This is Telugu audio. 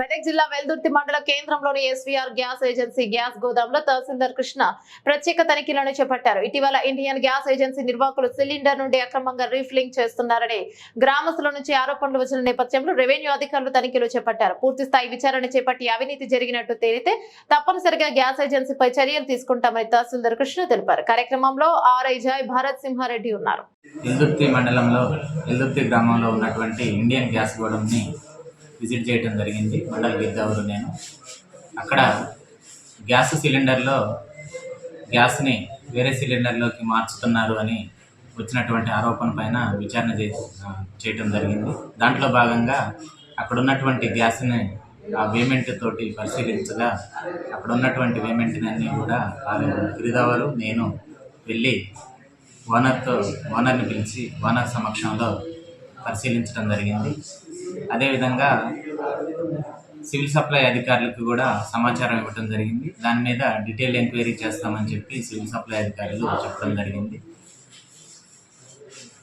మెదక్ జిల్లా వెల్దుర్తి మండల కేంద్రంలోని ఎస్వీఆర్ గ్యాస్ ఏజెన్సీ గ్యాస్ గోదాంలో తహసీల్దార్ కృష్ణ ప్రత్యేక తనిఖీలను చేపట్టారు. ఇటీవల ఇండియన్ గ్యాస్ ఏజెన్సీ నిర్వాహకులు సిలిండర్ నుండి అక్రమంగా రీఫిలింగ్ చేస్తున్నారని గ్రామస్తుల నుంచి ఆరోపణలు వచ్చిన నేపథ్యంలో రెవెన్యూ అధికారులు తనిఖీలు చేపట్టారు. పూర్తి స్థాయి విచారణ చేపట్టి అవినీతి జరిగినట్టు తేలితే తప్పనిసరిగా గ్యాస్ ఏజెన్సీపై చర్యలు తీసుకుంటామని తహసీల్దార్ కృష్ణ తెలిపారు. కార్యక్రమంలో ఆర్ఐ జాయ్ భారత్ సింహారెడ్డి ఉన్నారు. ఎల్దుర్తి మండలంలో ఎల్దుర్తి గ్రామంలో ఉన్నటువంటి ఇండియన్ గ్యాస్ గోడంని విజిట్ చేయడం జరిగింది. మండల గిద్దవరు నేను. అక్కడ గ్యాస్ సిలిండర్లో గ్యాస్ని వేరే సిలిండర్లోకి మార్చుతున్నారు అని వచ్చినటువంటి ఆరోపణ పైన విచారణ చే చేయటం జరిగింది. దాంట్లో భాగంగా అక్కడ ఉన్నటువంటి గ్యాస్ని ఆ పేమెంట్ తోటి పరిశీలించగా అక్కడ ఉన్నటువంటి పేమెంట్ అన్నీ కూడా వాళ్ళు గిరిదవరు నేను వెళ్ళి ఓనర్తో ఓనర్ని పిలిచి ఓనర్ సమక్షంలో పరిశీలించడం జరిగింది. అదేవిధంగా సివిల్ సప్లై అధికారులకు కూడా సమాచారం ఇవ్వడం జరిగింది. దాని మీద డీటెయిల్ ఎంక్వైరీ చేస్తామని చెప్పి సివిల్ సప్లై అధికారులు చెప్పడం జరిగింది.